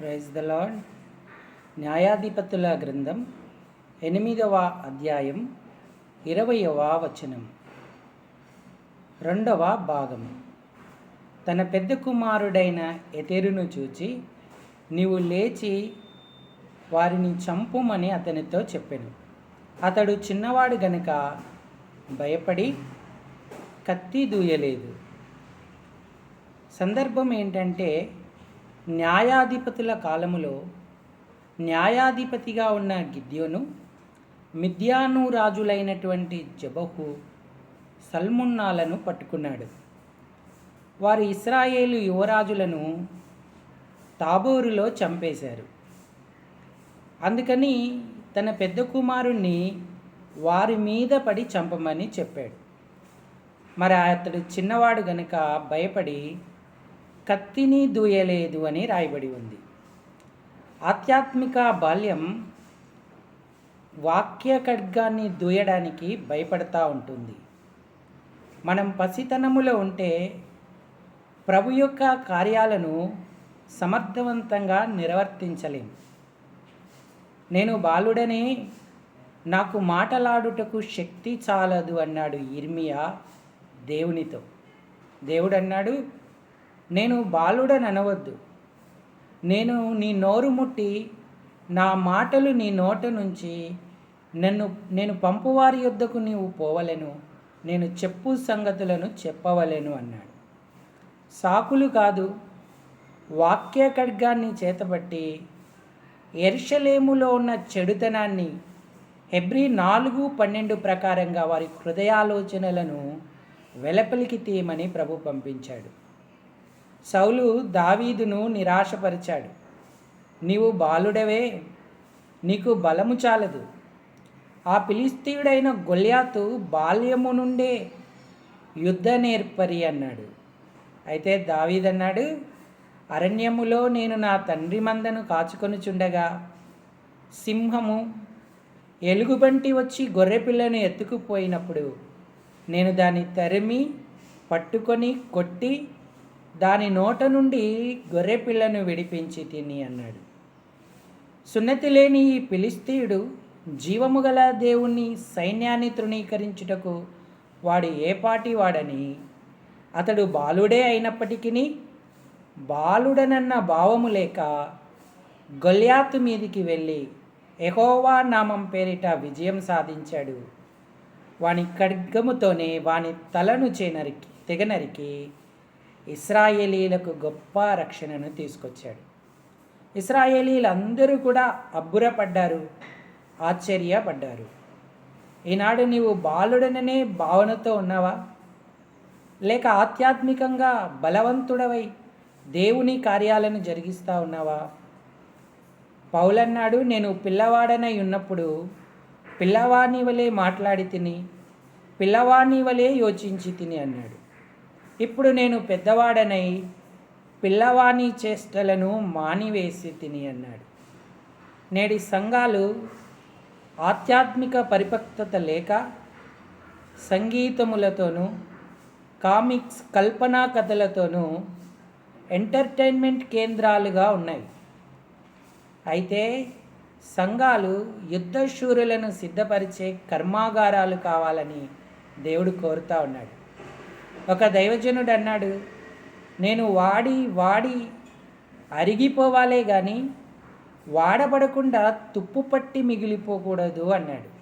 Praise the lord న్యాయాధిపతుల గ్రంథం ఎనిమిదవ అధ్యాయం ఇరవయవ వచనం. రెండవ భాగం. తన పెద్ద కుమారుడైన ఎతెరును చూచి నీవు లేచి వారిని చంపుమని అతనితో చెప్పాను. అతడు చిన్నవాడు గనుక భయపడి కత్తి దూయలేదు. సందర్భం ఏంటంటే న్యాయాధిపతుల కాలములో న్యాయాధిపతిగా ఉన్న గిద్యోను మిథ్యాను రాజులైనటువంటి జబహు సల్మున్నాలను పట్టుకున్నాడు. వారు ఇస్రాయేలు యువరాజులను తాబోరులో చంపేశారు. అందుకని తన పెద్ద కుమారుణ్ణి వారి మీద పడి చంపమని చెప్పాడు. మరి అతడు చిన్నవాడు గనుక భయపడి కత్తిని దూయలేదు అని రాయబడి ఉంది. ఆధ్యాత్మిక బాల్యం వాక్య ఖడ్గాన్ని దూయడానికి భయపడతా ఉంటుంది. మనం పసితనములో ఉంటే ప్రభు యొక్క కార్యాలను సమర్థవంతంగా నిర్వర్తించలేం. నేను బాలుడనే నాకు మాటలాడుటకు శక్తి చాలదు అన్నాడు ఇర్మియా దేవునితో. దేవుడు అన్నాడు నేను బాలుడని అనవద్దు నేను నీ నోరు ముట్టి నా మాటలు నీ నోట నుంచి నన్ను నేను పంపువారి యొద్దకు నీవు పోవలెను. నేను చెప్పు సంగతులను చెప్పవలెను అన్నాడు. సాకులు కాదు వాక్య ఖడ్గాన్ని చేతబట్టి ఎర్షలేములో ఉన్న చెడుతనాన్ని హెబ్రి నాలుగు పన్నెండు ప్రకారంగా వారి హృదయాలోచనలను వెలపలికి తీయమని ప్రభు పంపించాడు. సౌలు దావీదును నిరాశపరిచాడు. నీవు బాలుడవే నీకు బలము చాలదు. ఆ పిలిస్తీయుడైన గొల్యాతు బాల్యము నుండే యుద్ధ నేర్పరి అన్నాడు. అయితే దావీదన్నాడు అరణ్యములో నేను నా తండ్రి మందను కాచుకొనుచుండగా సింహము ఎలుగుబంటి వచ్చి గొర్రెపిల్లను ఎత్తుకుపోయినప్పుడు నేను దాన్ని తరిమి పట్టుకొని కొట్టి దాని నోట నుండి గొర్రెపిల్లను విడిపించి తిని అన్నాడు. సున్నతి లేని ఈ పిలిస్తీయుడు జీవము గల దేవుణ్ణి సైన్యాన్ని తృణీకరించుటకు వాడు ఏ పాటి వాడని? అతడు బాలుడే అయినప్పటికీ బాలుడనన్న భావము లేక గొల్యాతు మీదికి వెళ్ళి ఎహోవా నామం పేరిట విజయం సాధించాడు. వాని ఖడ్గముతోనే వాని తలను చేనరికి తెగనరికి ఇస్రాయేలీలకు గొప్ప రక్షణను తీసుకొచ్చాడు. ఇస్రాయేలీలందరూ కూడా అబ్బురపడ్డారు ఆశ్చర్యపడ్డారు. ఈనాడు నీవు బాలుడననే భావనతో ఉన్నావా? లేక ఆధ్యాత్మికంగా బలవంతుడవై దేవుని కార్యాలను జరిగిస్తా ఉన్నావా? పౌలన్నాడు నేను పిల్లవాడనై ఉన్నప్పుడు పిల్లవాని వలె మాట్లాడి తిని పిల్లవాని వలె యోచించి తిని అన్నాడు. ఇప్పుడు నేను పెద్దవాడనై పిల్లవాని చేష్టలను మానివేసి తిని అన్నాడు. నేడి సంఘాలు ఆధ్యాత్మిక పరిపక్వత లేక సంగీతములతోనూ కామిక్స్ కల్పనా కథలతోనూ ఎంటర్టైన్మెంట్ కేంద్రాలుగా ఉన్నాయి. అయితే సంఘాలు యుద్ధశూరులను సిద్ధపరిచే కర్మాగారాలు కావాలని దేవుడు కోరుతా ఉన్నాడు. ఒక దైవజనుడు అన్నాడు నేను వాడి వాడి అరిగిపోవాలే కానీ వాడబడకుండా తుప్పు పట్టి మిగిలిపోకూడదు అన్నాడు.